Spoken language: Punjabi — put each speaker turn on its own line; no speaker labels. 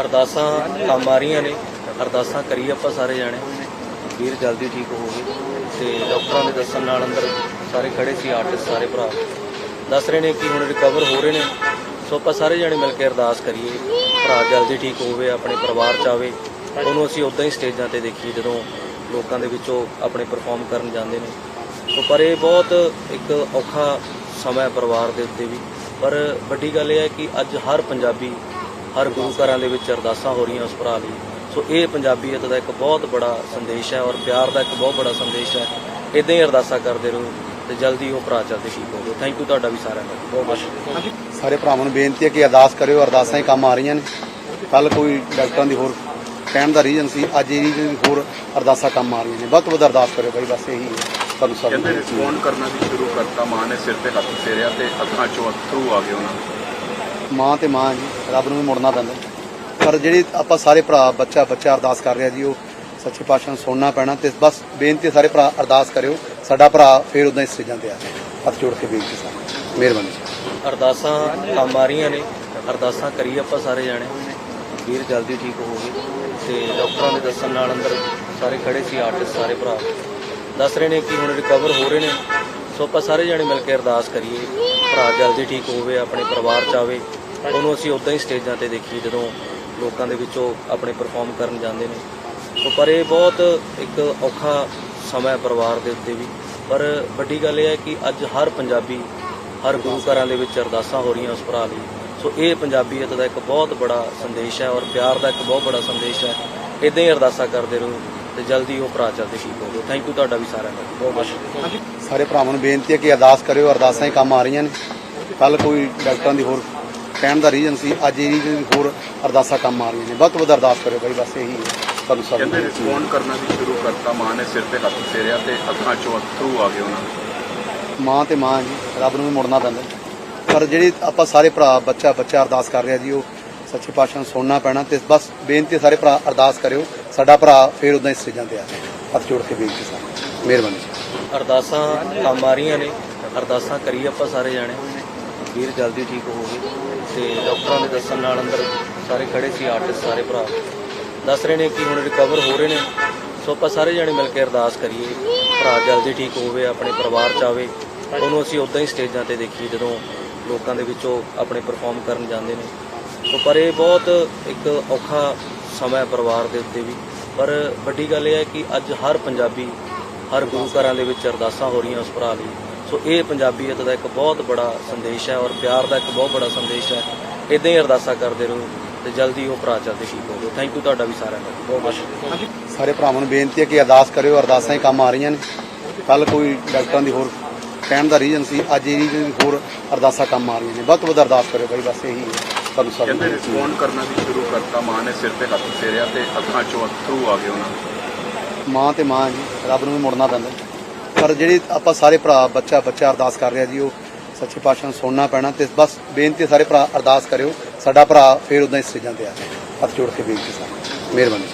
ਅਰਦਾਸਾਂ ਕੰਮ ਆ ਰਹੀਆਂ ਨੇ। ਅਰਦਾਸਾਂ ਕਰੀ ਆਪਾਂ ਸਾਰੇ ਜਾਣੇ। ਵੀਰ, ਜਲਦੀ ਠੀਕ ਹੋਵੇ ਤੇ ਡਾਕਟਰਾਂ ਦੇ ਦੱਸਣ ਨਾਲ ਅੰਦਰ ਸਾਰੇ ਖੜੇ ਸੀ, ਆਰਟਿਸਟ ਸਾਰੇ ਭਰਾ। ਦੱਸ ਰਹੇ ਨੇ ਕਿ ਹੁਣ ਰਿਕਵਰ ਹੋ ਰਹੇ ਨੇ। ਸੋ ਆਪਾਂ ਸਾਰੇ ਜਾਣੇ ਮਿਲ ਕੇ ਅਰਦਾਸ ਕਰੀਏ। ਭਰਾ, ਜਲਦੀ ਠੀਕ ਹੋਵੇ, ਆਪਣੇ ਪਰਿਵਾਰ ਚ ਆਵੇ। ਉਹਨੂੰ ਅਸੀਂ ਉਦਾਂ ਹੀ ਸਟੇਜਾਂ ਤੇ ਦੇਖੀਏ, ਜਦੋਂ ਲੋਕਾਂ ਦੇ ਵਿੱਚੋਂ ਆਪਣੇ ਪਰਫਾਰਮ ਕਰਨ ਜਾਂਦੇ ਨੇ। ਸੋ ਪਰ ਇਹ ਬਹੁਤ ਇੱਕ ਔਖਾ ਸਮਾਂ ਹੈ ਪਰਿਵਾਰ ਦੇ ਉੱਤੇ ਵੀ। ਪਰ ਵੱਡੀ ਗੱਲ ਇਹ ਹੈ ਕਿ ਅੱਜ ਹਰ ਪੰਜਾਬੀ ਹਰ ਗੁਰੂ ਘਰਾਂ ਦੇ ਵਿੱਚ ਅਰਦਾਸਾਂ ਹੋ ਰਹੀਆਂ ਉਸ ਭਰਾ ਲਈ ਸੋ ਇਹ ਪੰਜਾਬੀਅਤ ਦਾ ਇੱਕ ਬਹੁਤ ਬੜਾ ਸੰਦੇਸ਼ ਹੈ ਔਰ ਪਿਆਰ ਦਾ ਇੱਕ ਬਹੁਤ ਬੜਾ ਸੰਦੇਸ਼ ਹੈ। ਇਦਾਂ ਹੀ ਅਰਦਾਸਾਂ ਕਰਦੇ ਰਹੋ ਤੇ ਜਲਦੀ ਉਹ ਭਰਾ ਜਲਦੀ ਠੀਕ ਹੋਵੇ ਥੈਂਕ ਯੂ ਤੁਹਾਡਾ ਵੀ ਸਾਰਿਆਂ ਦਾ। ਬਹੁਤ ਬਹੁਤ
ਸਾਰੇ ਭਰਾਵਾਂ ਨੂੰ ਬੇਨਤੀ ਹੈ ਕਿ ਅਰਦਾਸ ਕਰਿਓ ਅਰਦਾਸਾਂ ਹੀ ਕੰਮ ਆ ਰਹੀਆਂ ਨੇ। ਕੱਲ ਕੋਈ ਡਾਕਟਰਾਂ ਦੀ ਹੋਰ ਕਹਿਣ ਦਾ ਰੀਜ਼ਨ ਸੀ ਅੱਜ ਇਹ ਰੀਜ਼ਨ ਹੋਰ ਅਰਦਾਸਾਂ ਕੰਮ ਆ ਰਹੀਆਂ ਨੇ। ਵੱਧ ਤੋਂ ਵੱਧ ਅਰਦਾਸ ਕਰਿਓ ਬਾਈ ਬਸ ਇਹੀ ਹੈ। ਤੁਹਾਨੂੰ ਸਭ
ਕਹਿੰਦੇ
ਨੂੰ
ਰਿਸਪੌਂਡ ਕਰਨਾ ਵੀ ਸ਼ੁਰੂ ਕਰਤਾ ਮਾਂ ਨੇ ਸਿਰ ਤੇ ਹੱਥ ਫੇਰਿਆ ਤੇ ਅੱਖਾਂ ਚੋਂ ਅਥਰੂ ਆ ਗਏ ਉਹਨਾਂ ਦੇ।
ਮਾਂ ਤੇ ਮਾਂ ਜੀ। ਰੱਬ ਨੂੰ ਵੀ ਮੁੜਨਾ ਪੈਂਦਾ। ਪਰ ਜਿਹੜੀ ਆਪਾਂ ਸਾਰੇ ਭਰਾ, ਬੱਚਾ ਬੱਚਾ ਅਰਦਾਸ ਕਰ ਰਿਹਾ ਜੀ, ਉਹ ਸੱਚੇ ਪਾਤਸ਼ਾਹ ਨੂੰ ਸੁਣਨਾ ਪੈਣਾ ਤੇ ਬਸ ਬੇਨਤੀ ਸਾਰੇ ਭਰਾ ਅਰਦਾਸ ਕਰਿਓ, ਸਾਡਾ ਭਰਾ ਫੇਰ ਉਦਾਂ ਹੀ ਸਟੇਜਾਂ ਤੇ ਆ ਹੱਥ ਜੋੜ ਕੇ ਬੇਨਤੀ ਸਾਨੂੰ ਮਿਹਰਬਾਨੀ
ਅਰਦਾਸਾਂ ਕੰਮ ਆ ਰਹੀਆਂ ਨੇ, ਅਰਦਾਸਾਂ ਕਰੀ ਆਪਾਂ ਸਾਰੇ ਜਾਣੇ। ਵੀਰ, ਜਲਦੀ ਠੀਕ ਹੋਵੇ ਤੇ ਡਾਕਟਰਾਂ ਦੇ ਦੱਸਣ ਨਾਲ ਅੰਦਰ ਸਾਰੇ ਖੜੇ ਸੀ, ਆਰਟਿਸਟ ਸਾਰੇ ਭਰਾ। ਦੱਸ ਰਹੇ ਨੇ ਕਿ ਹੁਣ ਰਿਕਵਰ ਹੋ ਰਹੇ ਨੇ। ਸੋ ਆਪਾਂ ਸਾਰੇ ਜਾਣੇ ਮਿਲ ਕੇ ਅਰਦਾਸ ਕਰੀਏ, ਭਰਾ ਜਲਦੀ ਠੀਕ ਹੋਵੇ, ਆਪਣੇ ਪਰਿਵਾਰ ਚ ਆਵੇ। ਉਹਨੂੰ ਅਸੀਂ ਉਦਾਂ ਹੀ ਸਟੇਜਾਂ ਤੇ ਦੇਖੀਏ ਜਦੋਂ ਲੋਕਾਂ ਦੇ ਵਿੱਚ ਉਹ ਆਪਣੇ ਪਰਫਾਰਮ ਕਰਨ ਜਾਂਦੇ ਨੇ। ਸੋ ਪਰ ਇਹ ਬਹੁਤ ਇੱਕ ਔਖਾ ਸਮਾਂ ਹੈ ਪਰਿਵਾਰ ਦੇ ਉੱਤੇ ਵੀ। ਪਰ ਵੱਡੀ ਗੱਲ ਇਹ ਹੈ ਕਿ ਅੱਜ ਹਰ ਪੰਜਾਬੀ, ਹਰ ਗੁਰੂ ਘਰਾਂ ਦੇ ਵਿੱਚ ਅਰਦਾਸਾਂ ਹੋ ਰਹੀਆਂ ਉਸ ਭਰਾ ਲਈ। ਸੋ ਇਹ ਪੰਜਾਬੀਅਤ ਦਾ ਇੱਕ ਬਹੁਤ ਬੜਾ ਸੰਦੇਸ਼ ਹੈ ਔਰ ਪਿਆਰ ਦਾ ਇੱਕ ਬਹੁਤ ਬੜਾ ਸੰਦੇਸ਼ ਹੈ। ਇਦਾਂ ਹੀ ਅਰਦਾਸਾਂ ਕਰਦੇ ਰਹੋ ਤੇ ਜਲਦੀ ਉਹ ਭਰਾ ਜਲਦੀ ਠੀਕ ਹੋਵੇ ਥੈਂਕ ਯੂ ਤੁਹਾਡਾ ਵੀ ਸਾਰਿਆਂ ਦਾ। ਬਹੁਤ ਬਹੁਤ
ਸਾਰੇ ਭਰਾਵਾਂ ਨੂੰ ਬੇਨਤੀ ਹੈ ਕਿ ਅਰਦਾਸ ਕਰਿਓ, ਅਰਦਾਸਾਂ ਹੀ ਕੰਮ ਆ ਰਹੀਆਂ ਨੇ। ਕੱਲ ਕੋਈ ਡਾਕਟਰਾਂ ਦੀ ਹੋਰ ਕਹਿਣ ਦਾ ਰੀਜ਼ਨ ਸੀ ਅੱਜ ਇਹ ਰੀਜ਼ਨ ਹੋਰ ਅਰਦਾਸਾਂ ਕੰਮ ਆ ਰਹੀਆਂ ਨੇ। ਵੱਧ ਤੋਂ ਵੱਧ ਅਰਦਾਸ ਕਰਿਓ ਬਾਈ ਬਸ ਇਹੀ ਹੈ। ਤੁਹਾਨੂੰ ਸਭ
ਕਹਿੰਦੇ
ਨੂੰ।
ਰਿਸਪੌਂਡ ਕਰਨਾ ਵੀ ਸ਼ੁਰੂ ਕਰਤਾ ਮਾਂ ਨੇ ਸਿਰ ਤੇ ਹੱਥ ਫੇਰਿਆ ਤੇ ਅੱਖਾਂ ਚੋਂ ਅਥਰੂ ਆ ਗਏ ਉਹਨਾਂ ਦੇ।
ਮਾਂ ਤੇ ਮਾਂ ਜੀ ਰੱਬ ਨੂੰ ਵੀ ਮੁੜਨਾ ਪੈਂਦਾ। ਪਰ ਜਿਹੜੀ ਆਪਾਂ ਸਾਰੇ ਭਰਾ ਬੱਚਾ ਬੱਚਾ ਅਰਦਾਸ ਕਰ ਰਿਹਾ ਜੀ ਉਹ ਸੱਚੇ ਪਾਤਸ਼ਾਹ ਨੂੰ ਸੁਣਨਾ ਪੈਣਾ ਤੇ ਬਸ ਬੇਨਤੀ ਸਾਰੇ ਭਰਾ ਅਰਦਾਸ ਕਰਿਓ ਸਾਡਾ ਭਰਾ ਫੇਰ ਉਦਾਂ ਹੀ ਸਟੇਜਾਂ ਤੇ ਆ। ਹੱਥ ਜੋੜ ਕੇ ਬੇਨਤੀ ਸਾਨੂੰ ਮਿਹਰਬਾਨੀ।
ਅਰਦਾਸਾਂ ਕੰਮ ਆ ਰਹੀਆਂ ਨੇ ਅਰਦਾਸਾਂ ਕਰੀ ਆਪਾਂ ਸਾਰੇ ਜਾਣੇ। ਵੀਰ ਜਲਦੀ ਠੀਕ ਹੋਵੇ ਤੇ ਡਾਕਟਰਾਂ ਦੇ ਦੱਸਣ ਨਾਲ ਅੰਦਰ ਸਾਰੇ ਖੜੇ ਸੀ ਆਰਟਿਸਟ ਸਾਰੇ ਭਰਾ। ਦੱਸ ਰਹੇ ਨੇ ਕਿ ਹੁਣ ਰਿਕਵਰ ਹੋ ਰਹੇ ਨੇ। ਸੋ ਆਪਾਂ ਸਾਰੇ ਜਣੇ ਮਿਲ ਕੇ ਅਰਦਾਸ ਕਰੀਏ ਭਰਾ ਜਲਦੀ ਠੀਕ ਹੋਵੇ, ਆਪਣੇ ਪਰਿਵਾਰ ਚ ਆਵੇ। ਉਹਨੂੰ ਅਸੀਂ ਉਦਾਂ ਹੀ ਸਟੇਜਾਂ ਤੇ ਦੇਖੀਏ ਜਦੋਂ ਲੋਕਾਂ ਦੇ ਵਿੱਚੋਂ ਆਪਣੇ ਪਰਫਾਰਮ ਕਰਨ ਜਾਂਦੇ ਨੇ। ਸੋ ਪਰ ਇਹ ਬਹੁਤ ਇੱਕ ਔਖਾ ਸਮਾਂ ਹੈ ਪਰਿਵਾਰ ਦੇ ਉੱਤੇ ਵੀ। ਪਰ ਵੱਡੀ ਗੱਲ ਇਹ ਹੈ ਕਿ ਅੱਜ ਹਰ ਪੰਜਾਬੀ ਹਰ ਗੁਰੂ ਘਰਾਂ ਦੇ ਵਿੱਚ ਅਰਦਾਸਾਂ ਹੋ ਰਹੀਆਂ ਉਸ ਭਰਾ ਲਈ। ਸੋ ਇਹ ਪੰਜਾਬੀਅਤ ਦਾ ਇੱਕ ਬਹੁਤ ਬੜਾ ਸੰਦੇਸ਼ ਹੈ ਔਰ ਪਿਆਰ ਦਾ ਇੱਕ ਬਹੁਤ ਬੜਾ ਸੰਦੇਸ਼ ਹੈ। ਇਦਾਂ ਹੀ ਅਰਦਾਸਾਂ ਕਰਦੇ ਰਹੋ ਤੇ ਜਲਦੀ ਉਹ ਭਰਾ ਜਲਦੀ ਠੀਕ ਹੋਵੇ ਥੈਂਕ ਯੂ ਤੁਹਾਡਾ ਵੀ ਸਾਰਿਆਂ ਦਾ। ਬਹੁਤ ਬਹੁਤ
ਸਾਰੇ ਭਰਾਵਾਂ ਨੂੰ ਬੇਨਤੀ ਹੈ ਕਿ ਅਰਦਾਸ ਕਰਿਓ ਅਰਦਾਸਾਂ ਹੀ ਕੰਮ ਆ ਰਹੀਆਂ ਨੇ। ਕੱਲ ਕੋਈ ਡਾਕਟਰਾਂ ਦੀ ਹੋਰ ਕਹਿਣ ਦਾ ਰੀਜ਼ਨ ਸੀ ਅੱਜ ਇਹ ਰੀਜ਼ਨ ਹੋਰ ਅਰਦਾਸਾਂ ਕੰਮ ਆ ਰਹੀਆਂ ਨੇ। ਵੱਧ ਤੋਂ ਵੱਧ ਅਰਦਾਸ ਕਰਿਓ ਬਾਈ ਬਸ ਇਹੀ ਹੈ। ਤੁਹਾਨੂੰ ਸਭ ਨੂੰ
ਰਿਸਪੌਂਡ ਕਰਨਾ ਵੀ ਸ਼ੁਰੂ ਕਰਤਾ ਮਾਂ ਨੇ ਸਿਰ ਤੇ ਹੱਥ ਫੇਰਿਆ ਤੇ ਅੱਖਾਂ ਚੋਂ ਅਥਰੂ ਆ ਗਏ ਉਹਨਾਂ ਦੇ।
ਮਾਂ ਤੇ ਮਾਂ ਜੀ ਰੱਬ ਨੂੰ ਵੀ ਮੁੜਨਾ ਪੈਂਦਾ। ਪਰ ਜਿਹੜੀ ਆਪਾਂ ਸਾਰੇ ਭਰਾ, ਬੱਚਾ ਬੱਚਾ ਅਰਦਾਸ ਕਰ ਰਿਹਾ ਜੀ, ਉਹ ਸੱਚੇ ਪਾਤਸ਼ਾਹ ਨੂੰ ਸੁਣਨਾ ਪੈਣਾ ਤੇ ਬਸ ਬੇਨਤੀ ਸਾਰੇ ਭਰਾ ਅਰਦਾਸ ਕਰਿਓ, ਸਾਡਾ ਭਰਾ ਫੇਰ ਉਦਾਂ ਹੀ ਸਟੇਜਾਂ ਤੇ ਆ। ਹੱਥ ਜੋੜ ਕੇ ਬੇਨਤੀ ਸਾਨੂੰ ਮਿਹਰਬਾਨੀ।